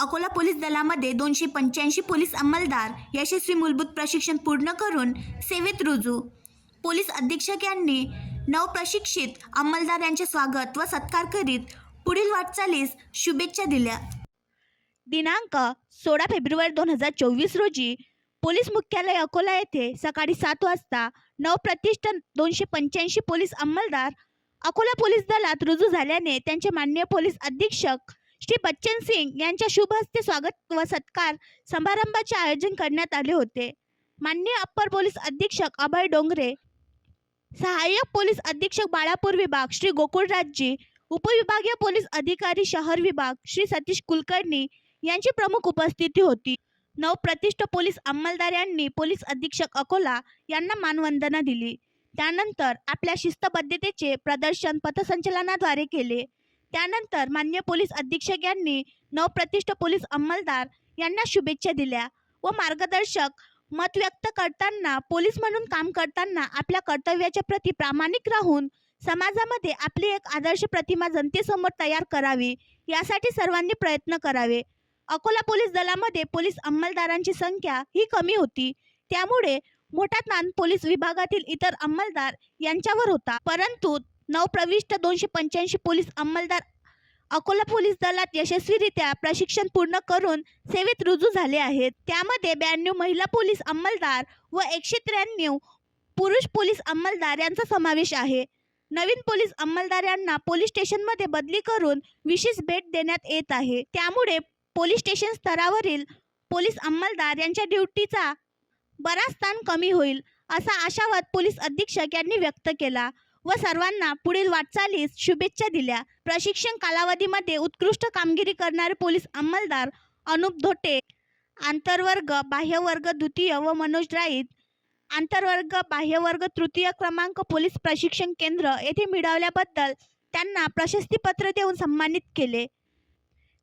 Akola police दलामध्ये दोनशे पंच्याऐंशी पोलीस अंमलदार यशस्वी मूलभूत प्रशिक्षण पूर्ण करून सेवेत रुजू. पोलीस अधीक्षक यांनी नवप्रशिक्षित अंमलदार यांचे स्वागत व सत्कार करीत पुढील वाटचालीस शुभेच्छा दिल्या. दिनांक सोळा फेब्रुवारी दोन हजार चोवीस रोजी पोलीस मुख्यालय अकोला येथे सकाळी सात वाजता नवप्रतिष्ठान दोनशे पंच्याऐंशी पोलीस अंमलदार अकोला पोलीस दलात रुजू झाल्याने त्यांचे मान्य पोलीस अधीक्षक श्री बच्चन सिंग यांच्या शुभ हस्ते स्वागत व सत्कार समारंभाचे आयोजन करण्यात आले होते. माननीय अप्पर पोलीस अधीक्षक अभय डोंगरे सहाय्यक पोलीस अधीक्षक बाळापूर विभाग श्री गोकुळराजजी उपविभागीय पोलीस अधिकारी शहर विभाग श्री सतीश कुलकर्णी यांची प्रमुख उपस्थिती होती. नवप्रतिष्ठ पोलीस अंमलदार यांनी पोलीस अधीक्षक अकोला यांना मानवंदना दिली. त्यानंतर आपल्या शिस्तबद्धतेचे प्रदर्शन पथसंचलनाद्वारे केले. त्यानंतर मान्य पोलीस अधीक्षक यांनी नवप्रतिष्ठ पोलीस अंमलदार यांना शुभेच्छा दिल्या व मार्गदर्शक मत व्यक्त करताना पोलीस म्हणून काम करताना आपल्या कर्तव्याच्या प्रती प्रामाणिक राहून समाजामध्ये आपली एक आदर्श प्रतिमा जनतेसमोर तयार करावी यासाठी सर्वांनी प्रयत्न करावे. अकोला पोलीस दलामध्ये पोलीस अंमलदारांची संख्या ही कमी होती. त्यामुळे मोठा ताण पोलीस विभागातील इतर अंमलदार यांच्यावर होता. परंतु नवप्रविष्ट दोनशे पंच्याऐंशी पोलीस अंमलदार अकोला पोलीस दलात यशस्वीरित्या प्रशिक्षण पूर्ण करून सेवेत रुजू झाले आहेत. त्यामध्ये ब्याण्णव महिला पोलीस अंमलदार व एकशे त्र्याण्णव पुरुष पोलीस अंमलदार यांचा समावेश आहे. नवीन पोलीस अंमलदार यांना पोलीस स्टेशनमध्ये बदली करून विशेष भेट देण्यात येत आहे. त्यामुळे पोलीस स्टेशन स्तरावरील पोलीस अंमलदार यांच्या ड्युटीचा बराच ताण कमी होईल असा आशावाद पोलीस अधीक्षक यांनी व्यक्त केला. व सर्वांना पुढील वाटचालीस शुभेच्छा दिल्या. प्रशिक्षण कालावधीमध्ये उत्कृष्ट कामगिरी करणारे पोलीस अंमलदार अनुप धोटे आंतरवर्ग बाह्यवर्ग द्वितीय व मनोज राईत आंतरवर्ग बाह्यवर्ग तृतीय क्रमांक पोलीस प्रशिक्षण केंद्र येथे मिळवल्याबद्दल त्यांना प्रशस्तीपत्र देऊन सन्मानित केले.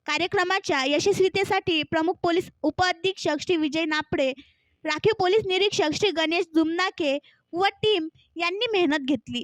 कार्यक्रमाच्या यशस्वीतेसाठी प्रमुख पोलीस उपअधीक्षक श्री विजय नापडे राखीव पोलीस निरीक्षक श्री गणेश जुमनाके व टीम यांनी मेहनत घेतली.